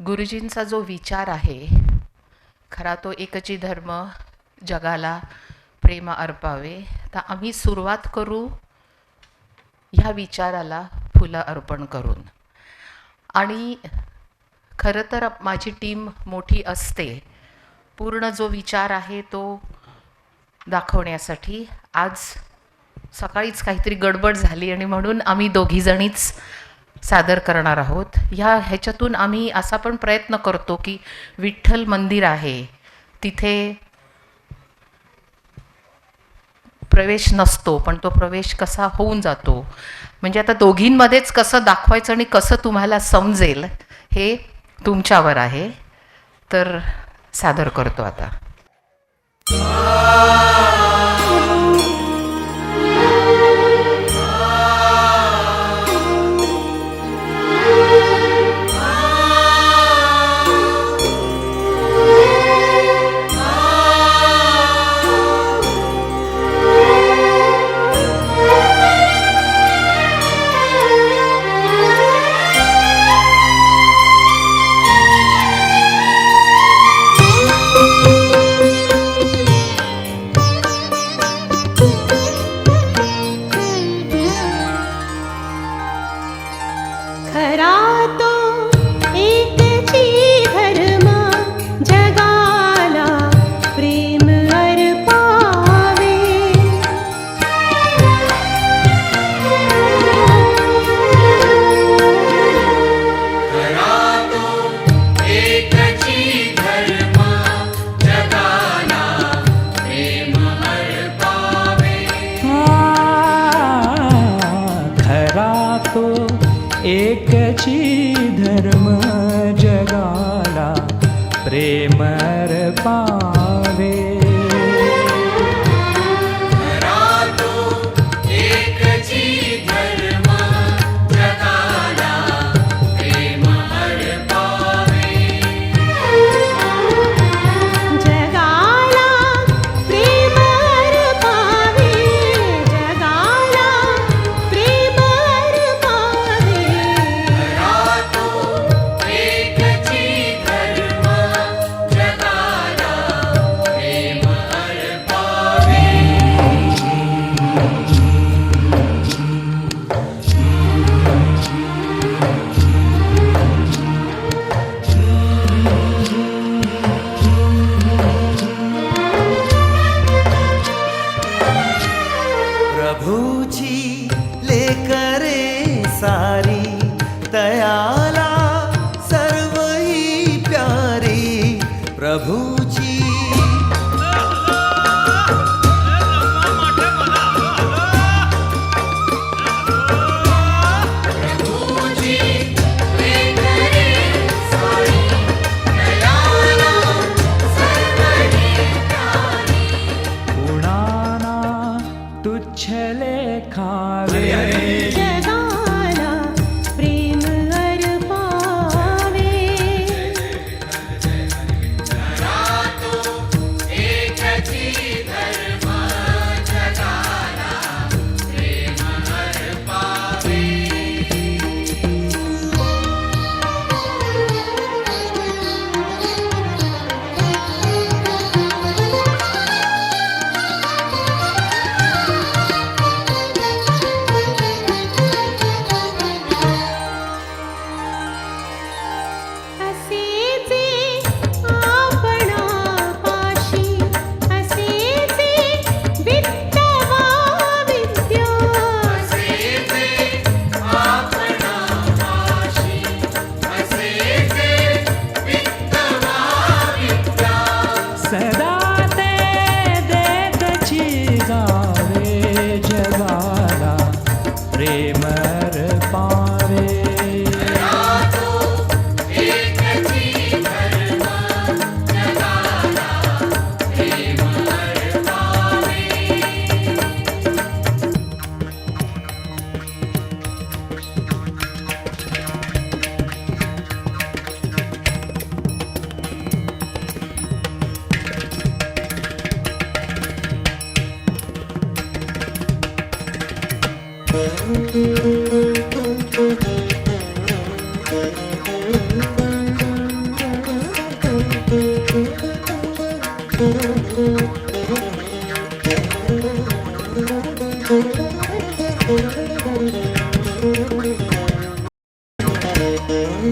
गुरुजींचा जो विचार आहे खरा तो एकची धर्म जगाला प्रेम अर्पावे तर आम्ही सुरुवात करू ह्या विचाराला फुलं अर्पण करून. आणि खरं तर माझी टीम मोठी असते. पूर्ण जो विचार आहे तो दाखवण्यासाठी आज सकाळीच काहीतरी गडबड झाली आणि म्हणून आम्ही दोघीजणीच सादर करणार आहोत. ह्या ह्याच्यातून आम्ही असा पण प्रयत्न करतो की विठ्ठल मंदिर आहे. तिथे प्रवेश नसतो पण तो प्रवेश कसा होऊन जातो. म्हणजे आता दोघींमध्येच कसं दाखवायचं आणि कसं तुम्हाला समजेल हे तुमच्यावर आहे. तर सादर करतो आता. दया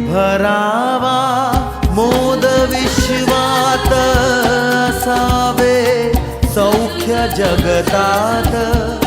भरावा मोदविस्वात्सा वे सौख्य जगतात्।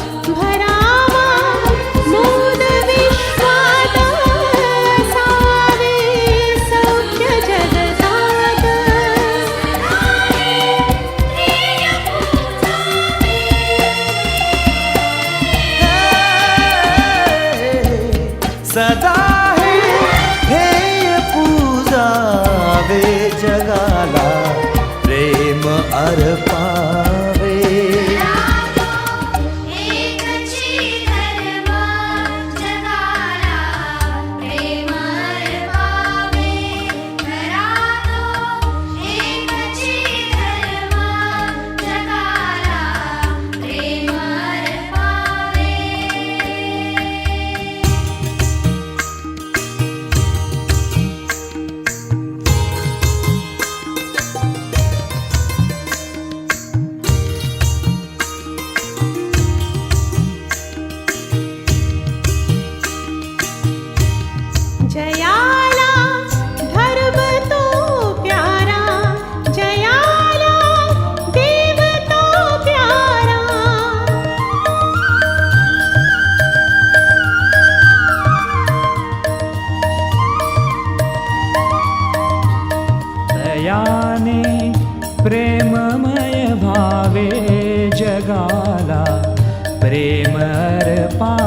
अर्पावे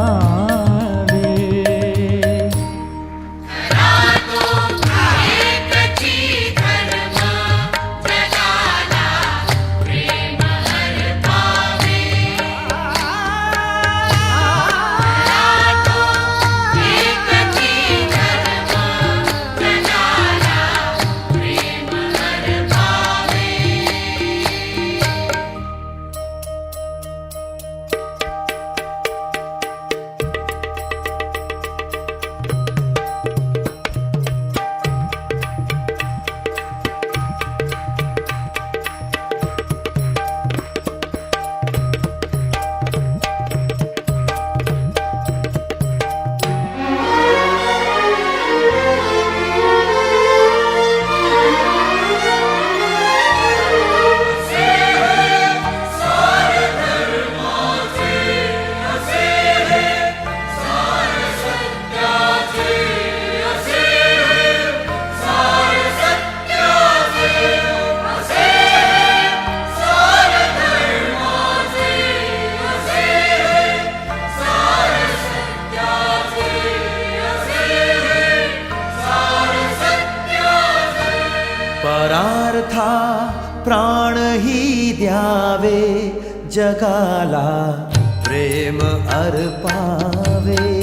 ही द्यावे जगाला प्रेम अर्पावे.